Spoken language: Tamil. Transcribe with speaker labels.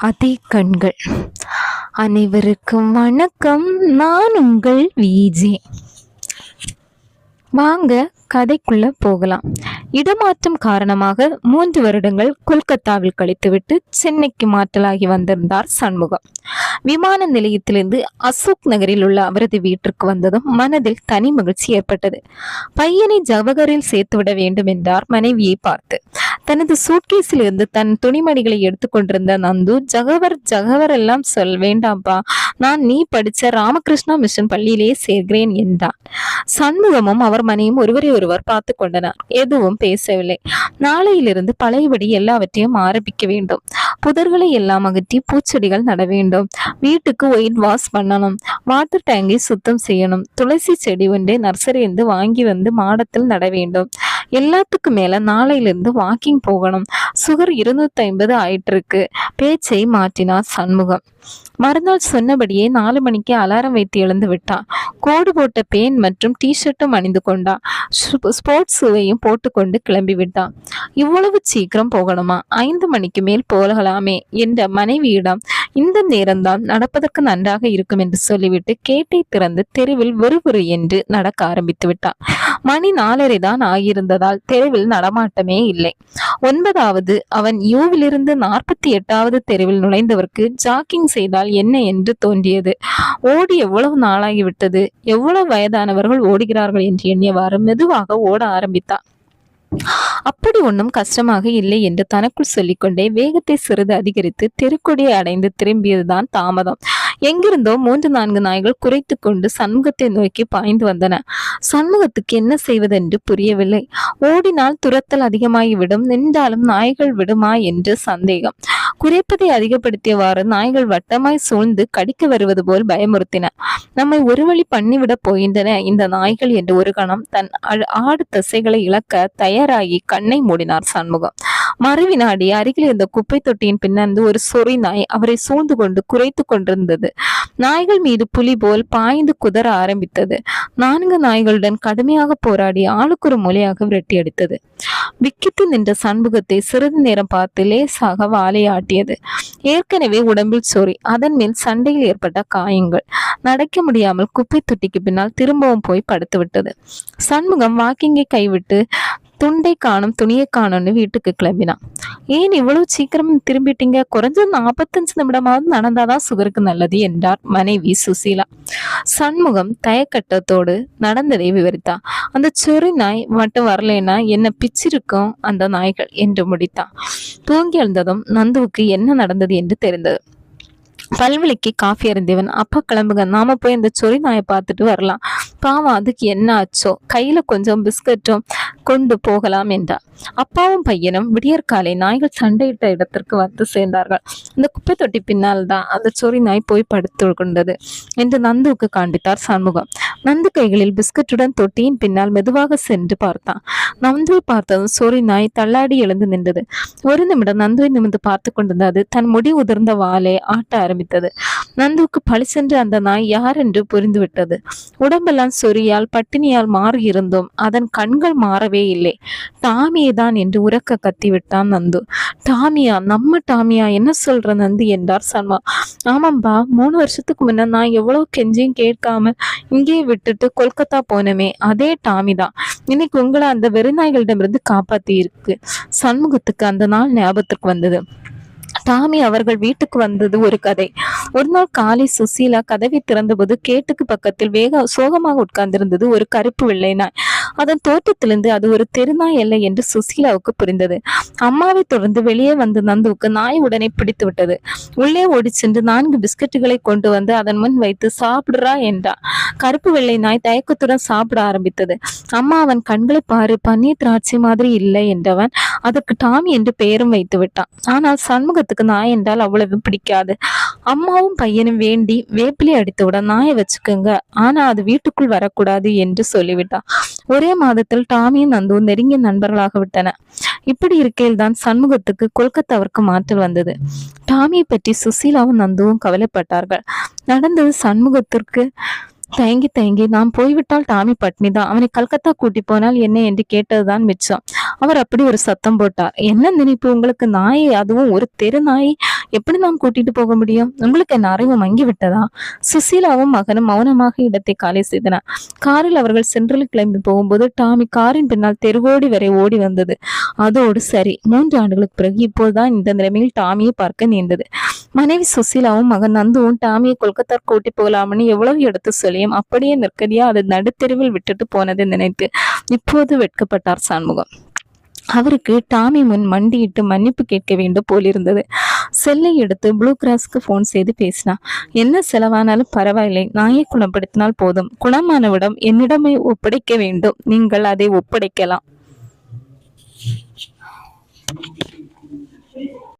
Speaker 1: அதே கண்கள். அனைவருக்கும் வணக்கம். நான் உங்கள் விஜே. வாங்க கதைக்குள்ள போகலாம். இடமாற்றம் காரணமாக மூன்று வருடங்கள் கொல்கத்தாவில் கழித்துவிட்டு சென்னைக்கு மாற்றலாகி வந்திருந்தார் சண்முகம். விமான நிலையத்திலிருந்து அசோக் நகரில் உள்ள அவரது வீட்டிற்கு வந்ததும் மனதில் தனி மகிழ்ச்சி ஏற்பட்டது. பையனை ஜவஹரில் சேர்த்துவிட வேண்டும் என்றார் மனைவியை பார்த்து. தனது சூட்கேஸில் இருந்து தன் துணிமணிகளை எடுத்துக்கொண்டிருந்த நந்து ஜகவர் ஜகவர் எல்லாம் சொல் வேண்டாம்ப்பா நான் நீ படிச்ச ராமகிருஷ்ணா மிஷன் பள்ளியிலேயே சேர்க்கிறேன் என்றான். சண்முகமும் அவர் மனையும் ஒருவரை ஒருவர் பார்த்து கொண்டனர். எதுவும் பேசவில்லை. நாளையிலிருந்து பழையபடி எல்லாவற்றையும் ஆரம்பிக்க வேண்டும். புதர்களை எல்லாம் அகற்றி பூச்செடிகள் நட வேண்டும். வீட்டுக்கு ஒயிட் வாஷ் பண்ணணும். வாட்டர் டேங்கை சுத்தம் செய்யணும். துளசி செடி ஒன்றை நர்சரியிலிருந்து வாங்கி வந்து மாடத்தில் நட வேண்டும். எல்லாத்துக்கும் மேல நாளையிலிருந்து வாக்கிங் போகணும். சுகர் இருநூத்தி ஐம்பது ஆயிட்டு இருக்கு பேச்சை மாற்றினார் சண்முகம். மறுநாள் சொன்னபடியே நாலு மணிக்கு அலாரம் வைத்து எழுந்து விட்டான். கோடு போட்ட பேன் மற்றும் டிஷர்ட்டும் அணிந்து கொண்டான். ஸ்போர்ட்ஸ் ஷூவையும் போட்டுக்கொண்டு கிளம்பி விட்டான். இவ்வளவு சீக்கிரம் போகணுமா? ஐந்து மணிக்கு மேல் போகலாமே என்ற மனைவியிடம் இந்த நேரம்தான் நடப்பதற்கு நன்றாக இருக்கும் என்று சொல்லிவிட்டு கேட்டை திறந்து தெருவில் விறுவிறு என்று நடக்க ஆரம்பித்து விட்டான். மணி நாலரை தான் ஆகியிருந்ததால் தெருவில் நடமாட்டமே இல்லை. ஒன்பதாவது அவன் யூவிலிருந்து நாற்பத்தி எட்டாவது தெருவில் நுழைந்தவருக்கு ஜாக்கிங் செய்தால் என்ன என்று தோன்றியது. ஓடி எவ்வளவு நாளாகிவிட்டது? எவ்வளவு வயதானவர்கள் ஓடுகிறார்கள் என்று எண்ணியவாறு மெதுவாக ஓட ஆரம்பித்தான். அப்படி ஒன்றும் கஷ்டமாக இல்லை என்று தனக்குள் சொல்லிக்கொண்டே வேகத்தை சிறிது அதிகரித்து தெருக்கொடியை அடைந்து திரும்பியதுதான் தாமதம். எங்கிருந்தோ மூன்று நான்கு நாய்கள் குறைத்து கொண்டு சண்முகத்தை நோக்கி பாய்ந்து வந்தன. சண்முகத்துக்கு என்ன செய்வதென்று புரியவில்லை. ஓடினால் துரத்தல் அதிகமாகிவிடும். நின்றாலும் நாய்கள் விடுமா என்று சந்தேகம். குறைப்பதை அதிகப்படுத்தியவாறு நாய்கள் வட்டமாய் சூழ்ந்து கடிக்க வருவது போல் பயமுறுத்தின. நம்மை ஒரு வழி பண்ணிவிட போகின்றன இந்த நாய்கள் என்று ஒரு கணம் தன் ஆடு தசைகளை இழக்க தயாராகி கண்ணை மூடினார் சண்முகம். மறுவினாடி அருகில் இருந்த குப்பை தொட்டியின் பின்னர்ந்து ஒரு சொறி நாய் அவரை சூழ்ந்து கொண்டு குறைத்து கொண்டிருந்தது. நாய்கள் மீது புலி போல் பாய்ந்து குதற ஆரம்பித்தது. நான்கு நாய்களுடன் கடுமையாக போராடி ஆளுக்கு ஒரு மொழியாக விரட்டி அடித்தது. விக்கித்து நின்ற சண்முகத்தை சிறிது நேரம் பார்த்து லேசாக வாலையாட்டியது. ஏற்கனவே உடம்பில் சொறி அதன் மேல் சண்டையில் ஏற்பட்ட காயங்கள். நடக்க முடியாமல் குப்பை தொட்டிக்கு பின்னால் திரும்பவும் போய் படுத்து விட்டது. சண்முகம் வாக்கிங்கை கைவிட்டு துண்டை காணும் துணியை காணும்னு வீட்டுக்கு கிளம்பினான். ஏன் இவ்வளவு சீக்கிரம் திரும்பிட்டீங்க? குறைஞ்சது நாற்பத்தஞ்சு நிமிடமாவது நடந்தாதான் சுகருக்கு நல்லது என்றார் மனைவி சுசீலா. சண்முகம் தயக்கட்டத்தோடு நடந்ததை விவரித்தான் அந்த சொறி நாய் மட்டும் வரலனா என்ன பிச்சிருக்கும் அந்த நாய்கள் என்று முடித்தான் தூங்கி எழுந்ததும் நந்துவுக்கு என்ன நடந்தது என்று தெரிந்தது. பல்வழிக்கு காஃபி அருந்தியவன் அப்பா கிளம்புங்க. நாம போய் இந்த சொறி நாயை பார்த்துட்டு வரலாம். பாவம் அதுக்கு என்ன ஆச்சோ? கையில கொஞ்சம் பிஸ்கட்டும் கொண்டு போகலாம் என்றார். அப்பாவும் பையனும் விடியற்காலை நாய்கள் சண்டையிட்ட இடத்திற்கு வந்து சேர்ந்தார்கள். அந்த குப்பை தொட்டி பின்னால் தான் அந்த சொறி நாய் போய் படுத்து கொண்டது என்று நந்துவுக்கு காண்பித்தார் சண்முகம். நந்து கைகளில் பிஸ்கட்டுடன் தொட்டியின் பின்னால் மெதுவாக சென்று பார்த்தான். நந்துவை பார்த்ததும் சொறி நாய் தள்ளாடி எழுந்து நின்றது. ஒரு நிமிடம் நந்துவை நிமிந்து பார்த்து கொண்டிருந்தது. தன் முடி உதிர்ந்த வாலே ஆட்ட ஆரம்பித்தது. நந்துவுக்கு பழிச்சென்று அந்த நாய் யார் என்று புரிந்துவிட்டது. உடம்பெல்லாம் சொறியால் பட்டினியால் மாறியிருந்தோம். இருந்தும் அதன் கண்கள் மாறவே இல்லை. டாமியே தான் என்று உறக்க கத்திவிட்டான் நந்து. டாமியா நம்ம டாமியா என்ன சொல்ற நந்து என்றார் சர்மா ஆமாம்பா மூணு வருஷத்துக்கு முன்ன நான் எவ்வளவு கெஞ்சியும் கேட்காம இங்கேயே விட்டுட்டு கொல்கத்தா போனமே அதே டாமி தான் இன்னைக்கு உங்களை அந்த வெறிநாய்களிடமிருந்து காப்பாத்தி இருக்கு சண்முகத்துக்கு அந்த நாள் ஞாபகத்துக்கு வந்தது. டாமி அவர்கள் வீட்டுக்கு வந்தது ஒரு கதை. ஒரு நாள் காலை சுசீலா கதவை திறந்தபோது கேட்டுக்கு பக்கத்தில் வேக சோகமாக உட்கார்ந்திருந்தது ஒரு கருப்பு வெள்ளை நாய். அதன் தோட்டத்திலிருந்து அது ஒரு தெருநாய் அல்ல என்று சுசீலாவுக்கு புரிந்தது. அம்மாவை தொடர்ந்து வெளியே வந்த நந்துவுக்கு நாய் உடனே பிடித்து விட்டது. உள்ளே ஓடி சென்று நான்கு பிஸ்கட்டுகளை கொண்டு வந்து அதன் முன் வைத்து சாப்பிடுறா என்றான் கருப்பு வெள்ளை நாய் தயக்கத்துடன் சாப்பிட ஆரம்பித்தது. அம்மா அவன் கண்களை பாரு பன்னீர் திராட்சை மாதிரி இல்லை என்றவன் அதற்கு டாமி என்று பெயரும் வைத்து விட்டான். ஆனால் சண்முகத்துக்கு நாய் என்றால் அவ்வளவு பிடிக்காது. அம்மாவும் பையனும் வேண்டி வேப்பிலை அடித்தவுடன் நாயை வச்சுக்கோங்க. ஆனா அது வீட்டுக்குள் வரக்கூடாது என்று சொல்லிவிட்டான். ஒரே ஒரே மாதத்தில் டாமியும் நந்துவும் நெருங்கிய நண்பர்களாக விட்டன. இப்படி இருக்கையில் தான் சண்முகத்துக்கு கொல்கத்தாவிற்கு மாற்றல் வந்தது. டாமியை பற்றி சுசீலாவும் நந்துவும் கவலைப்பட்டார்கள். நடந்தது சண்முகத்திற்கு தயங்கி தயங்கி நாம் போய்விட்டால் டாமி பட்னி தான். அவனை கல்கத்தா கூட்டி போனால் என்ன என்று கேட்டதுதான் மிச்சம். அவர் அப்படி ஒரு சத்தம் போட்டார். என்ன நினைப்பு உங்களுக்கு நாயை அதுவும் ஒரு தெரு நாயை எப்படி நாம் கூட்டிட்டு போக முடியும்? உங்களுக்கு என் அறிவு மங்கி விட்டதா சுசீலாவும் மகனும் மௌனமாக இடத்தை காலி செய்தனர். காரில் அவர்கள் சென்ட்ரல் கிளம்பி போகும்போது டாமி காரின் பின்னால் தெருவோடி வரை ஓடி வந்தது. அதோடு சரி. மூன்று ஆண்டுகளுக்கு பிறகு இப்போதுதான் இந்த நிலைமையில் டாமியை பார்க்க நேர்ந்தது. மனைவி சுசீலாவும் மகன் நந்துவும் டாமியை கொல்கத்தா கூட்டி போகலாம்னு எவ்வளவு எடுத்து சொல்லி சொல்லியும் அப்படியே நிற்கதியா அது நடுத்தெருவில் விட்டுட்டு போனதை நினைத்து இப்போது வெட்கப்பட்டார் சண்முகம். அவருக்கு டாமி முன் மண்டியிட்டு மன்னிப்பு கேட்க வேண்டும் போலிருந்தது செல்லை எடுத்து ப்ளூ கிராஸ்க்கு ஃபோன் செய்து பேசினா என்ன செலவானாலும் பரவாயில்லை நாயை குணப்படுத்தினால் போதும். குணமானவிடம் என்னிடமே ஒப்படைக்க வேண்டும். நீங்கள் அதை ஒப்படைக்கலாம்.